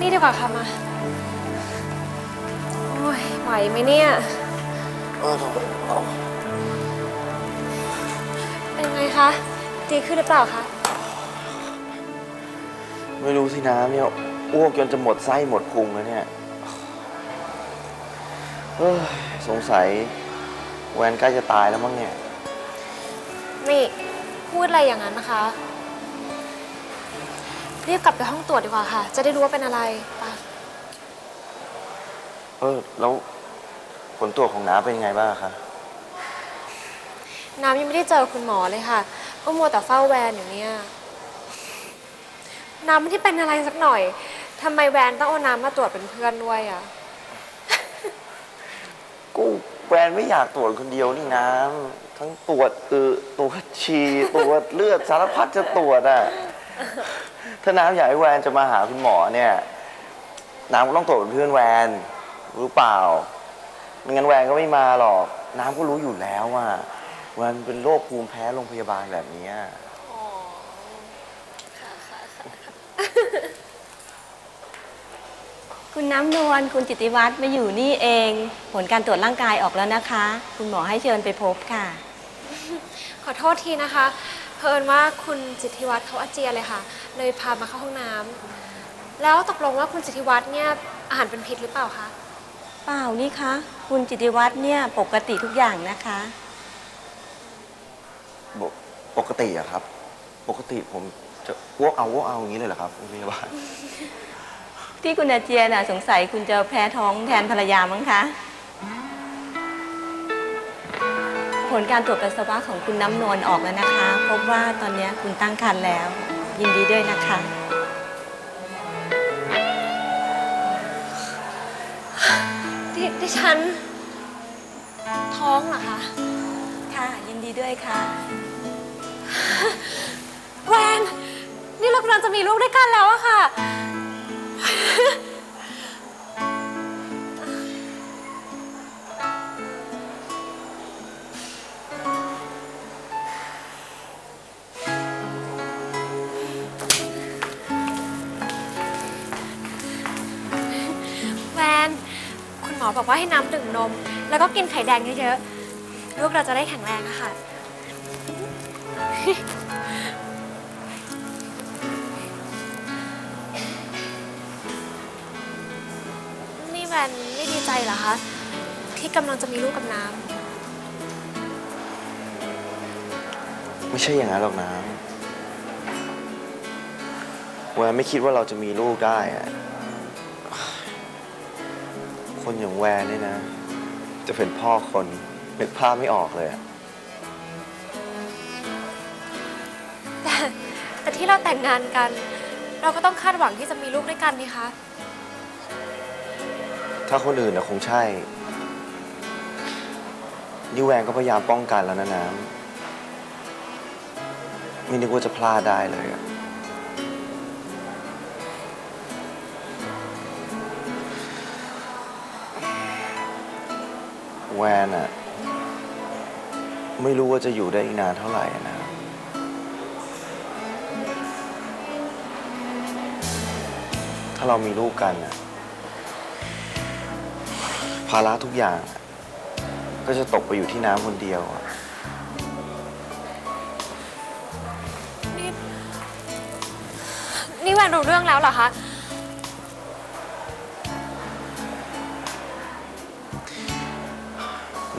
นี่ดีกว่าค่ะมา โอ้ยไหวไหมเนี่ย เออเอาเป็นไงคะ ดีขึ้นหรือเปล่าคะ ไม่รู้สิน้ำเนี่ยอ้วกจนจะหมดไส้หมดพุงแล้วเนี่ยเอ้ยสงสัยแวนใกล้จะตายแล้วมั้งเนี่ย นี่ พูดอะไรอย่างนั้นนะคะ รีบกลับไปห้องตรวจดีกว่าค่ะ จะได้รู้ว่าเป็นอะไรไปเออแล้วผลตรวจของน้าเป็นยังไงบ้างคะน้ำยังไม่ได้เจอคุณหมอเลยค่ะก็มัวแต่เฝ้าแวนอยู่เนี่ย น้ำไม่ได้เป็นอะไรสักหน่อยทำไมแวนต้องเอาน้ำมาตรวจเป็นเพื่อนด้วยอะกูแวนไม่อยากตรวจคนเดียวนี่น้ำทั้งตรวจเออตรวจฉี่ตรวจเลือดสารพัดจะตรวจอะ ถ้าน้ำอยากให้แวนจะมาหาคุณหมอเนี่ย น้ำก็ต้องตรวจเป็นเพื่อนแวนรู้เปล่าไม่งั้นแวนก็ไม่มาหรอก น้ำก็รู้อยู่แล้วว่าแวนเป็นโรคภูมิแพ้โรงพยาบาลแบบเนี้ยคุณน้ำนวลคุณจิตติวัฒน์มาอยู่นี่เอง ผลการตรวจร่างกายออกแล้วนะคะ คุณหมอให้เชิญไปพบค่ะ ขอโทษทีนะคะ เพิ่นว่าคุณจิตติวัฒน์เขาอาเจียนเลยค่ะ เลยพามาเข้าห้องน้ำแล้วตกลงว่าคุณจิตติวัฒน์เนี่ยอาหารเป็นพิษหรือเปล่าคะ เปล่านี่คะ คุณจิตติวัฒน์เนี่ยปกติทุกอย่างนะคะ ปกปกติอะครับ ปกติผมจะอ้วกเอาอ้วกเอาอย่างนี้เลยเหรอครับคุณพยาบาลที่คุณอาเจียนน่ะสงสัยคุณจะแพ้ท้องแทนภรรยามั้งคะ ลการตรวจปัสสาวะของคุณน้ำนวลออกแล้วนะคะ พบว่าตอนนี้คุณตั้งครรภ์แล้ว ยินดีด้วยนะคะ ดิดิฉัน ท้องเหรอคะ ค่ะยินดีด้วยค่ะ แวน นี่เรากำลังจะมีลูกด้วยกันแล้วอะค่ะ บอกว่าให้น้ำดื่มนม แล้วก็กินไข่แดงเยอะๆ ลูกเราจะได้แข็งแรงอะค่ะ นี่แวนไม่ดีใจเหรอคะ ที่กำลังจะมีลูกกับน้ไม่ใช่อย่างนั้นหรอกนะแวนไม่คิดว่าเราจะมีลูกได้อะ คนอย่างแวนเนี่ยนะ จะเป็นพ่อคนนึกภาพไม่ออกเลยอะำแต่แต่ที่เราแต่งงานกัน เราก็ต้องคาดหวังที่จะมีลูกด้วยกันนี่คะ ถ้าคนอื่นนะคงใช่ นี่แวนก็พยายามป้องกันแล้วนะน้ำไม่นึกว่าจะพลาดได้เลยอะ แวนอะไม่รู้ว่าจะอยู่ได้อีกนานเท่าไหร่อะนะถ้าเรามีลูกกันอะภาระทุกอย่างอะก็จะตกไปอยู่ที่น้ำคนเดียวอะนี่นี่แวนรู้เรื่องแล้วเหรอคะ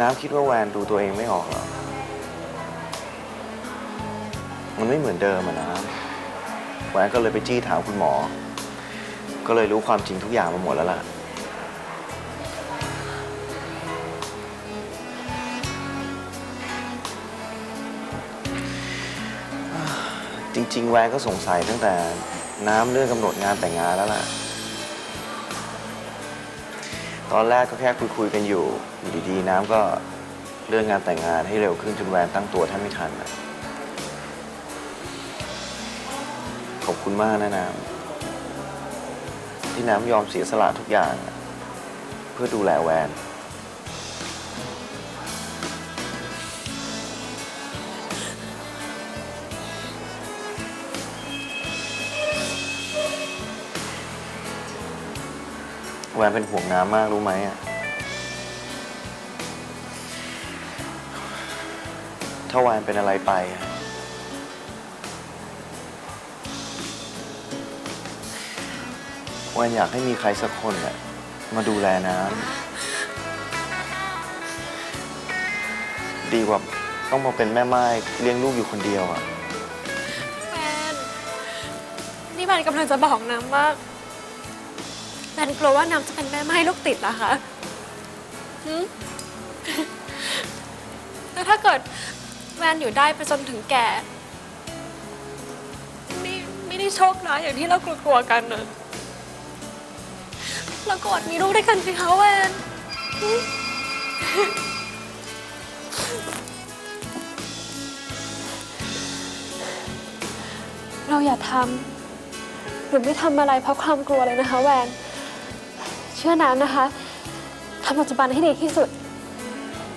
น้ำคิดว่าแวนดูตัวเองไม่ออกเหรอ มันไม่เหมือนเดิมอะน้ำแวนก็เลยไปจี้ถามคุณหมอ ก็เลยรู้ความจริงทุกอย่างมาหมดแล้วล่ะ จริง ๆ แวนก็สงสัยตั้งแต่น้ำเรื่องกำหนดงานแต่งงานแล้วล่ะ ตอนแรกก็แค่คุยๆกันอยู่อยู่ดีๆ น้ำก็เรื่องงานแต่งงานให้เร็วขึ้นจนแวนตั้งตัวแทบไม่ทันอะขอบคุณมากนะน้ำที่น้ำยอมเสียสละทุกอย่างเพื่อดูแลแวน แหวนเป็นห่วงน้ำมากรู้ไหมอะ ถ้าแหวนเป็นอะไรไป แหวนอยากให้มีใครสักคนอะมาดูแลน้ำ ดีกว่าต้องมาเป็นแม่ไม้เลี้ยงลูกอยู่คนเดียวอะ แฟน นี่แฟนกำลังจะบอกน้ำว่า แฟนกลัวว่าน้ำจะเป็นแม่ไม้ลูกติดเหรอคะหึแล้วถ้าเกิดแฟนอยู่ได้ไปจนถึงแก่ ไม่ไม่ได้โชคร้ายอย่างที่เรากลัวๆกันนะเรากอดมีลูกด้วยกันสิคะแวนหึเราอย่าทำหรือไม่ทำอะไรเพราะความกลัวเลยนะคะแวน เชื่อน้ำนะคะทำปัจจุบันให้ดีที่สุด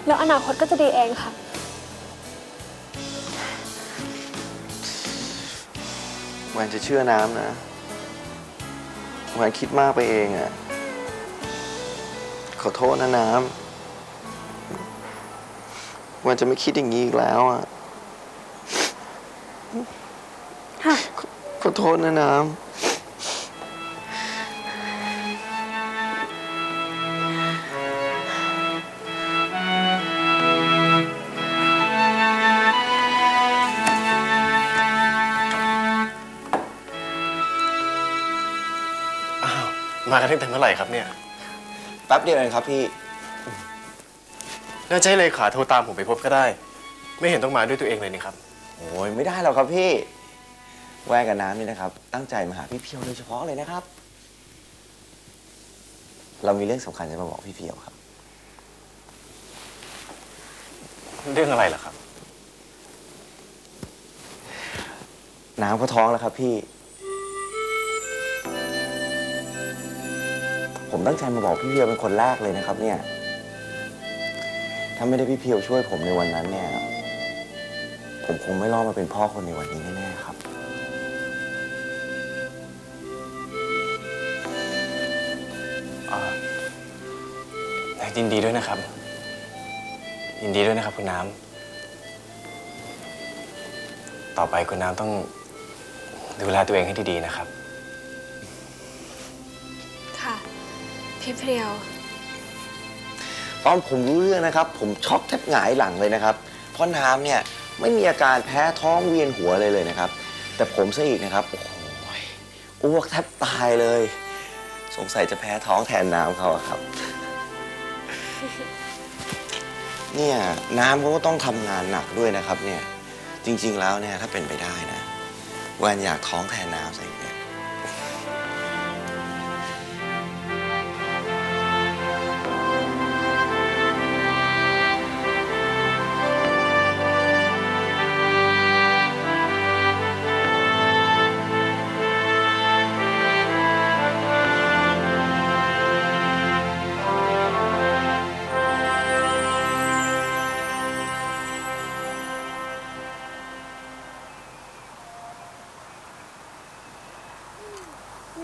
แล้วอนาคตก็จะดีเองค่ะ แหวนจะเชื่อน้ำนะแหวนคิดมากไปเองอะขอโทษนะน้ำแหวนจะไม่คิดอย่างนี้อีกแล้วอะค่ะ ขอโทษนะน้อ้ มากันตั้งแต่เมื่อไหร่ครับเนี่ยำแป๊บเดียวเองครับพี่ น่าจะให้เลขาโทรตามผมไปพบก็ได้ ไม่เห็นต้องมาด้วยตัวเองเลยนี่ครับ โอ้ยไม่ได้หรอกครับพี่แหวนกับน้ำนี่นะครับ ตั้งใจมาหาพี่เพียวโดยเฉพาะเลยนะครับ เรามีเรื่องสำคัญจะมาบอกพี่เพียวครับ เรื่องอะไรล่ะครับ น้ำเขาท้องแล้วครับพี่ ผมตั้งใจมาบอกพี่เพียวเป็นคนแรกเลยนะครับ เนี่ย ถ้าไม่ได้พี่เพียวช่วยผมในวันนั้นเนี่ย ผมคงไม่รอดมาเป็นพ่อคนในวันนี้แน่ๆครับอ่ายินดีด้วยนะครับ ยินดีด้วยนะครับ คุณน้ำ ต่อไปคุณน้ำต้องดูแลตัวเองให้ดีๆนะครับ พี่เพรียว ตอนผมรู้เรื่องนะครับ ผมช็อกแทบหงายหลังเลยนะครับ เพราะน้ำเนี่ยไม่มีอาการแพ้ท้องเวียนหัวเลยเลยนะครับ แต่ผมซะอีกนะครับ โอ้โหอ้วกแทบตายเลย สงสัยจะแพ้ท้องแทนน้ำเขาอะครับ เนี่ยน้ำเขาก็ต้องทำงานหนักด้วยนะครับเนี่ย จริง ๆ แล้วเนี่ยถ้าเป็นไปได้นะแวนอยากท้องแทนน้ำซะอีก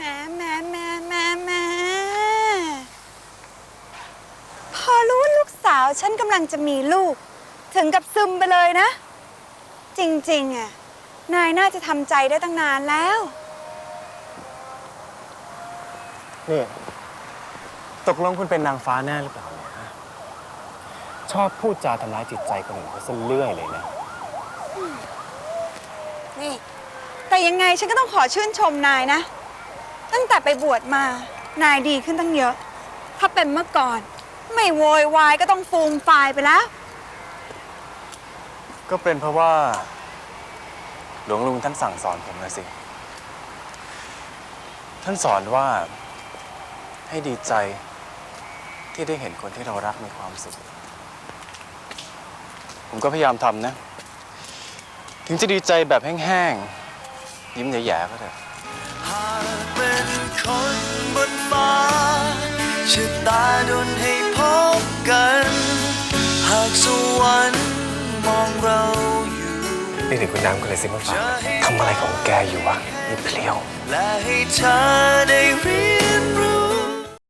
ม่แหม่แหม่แหม่แหม่พอรู้ว่าลูกสาวฉันกำลังจะมีลูก ถึงกับซึมไปเลยนะ จริงๆอะนายน่าจะทำใจได้ตั้งนานแล้ว นี่ ตกลงคุณเป็นนางฟ้าแน่หรือเปล่าเนี่ยฮะชอบพูดจาทำร้ายจิตใจคนอื่นเขาซะเรื่อยเลยนะ นี่ แต่ยังไงฉันก็ต้องขอชื่นชมนายนะ ตั้งแต่ไปบวชมา นายดีขึ้นตั้งเยอะ ถ้าเป็นเมื่อก่อน ไม่โวยวายก็ต้องฟูมฟายไปแล้ว ก็เป็นเพราะว่า หลวงลุงท่านสั่งสอนผมนะสิ ท่านสอนว่าให้ดีใจที่ได้เห็นคนที่เรารักมีความสุข ผมก็พยายามทำนะ ถึงจะดีใจแบบแห้งๆ ยิ้มแย่ๆก็เถอะากเป็นคนบนฟ้าชะตาดนให้พบกัน หากสวรรค์มองเราอยู่นี่ถึงคุณน้ำกันเลยสิมาฟังทำอะไรของแกอยู่วะนี่เพลียว และให้เธอได้เรี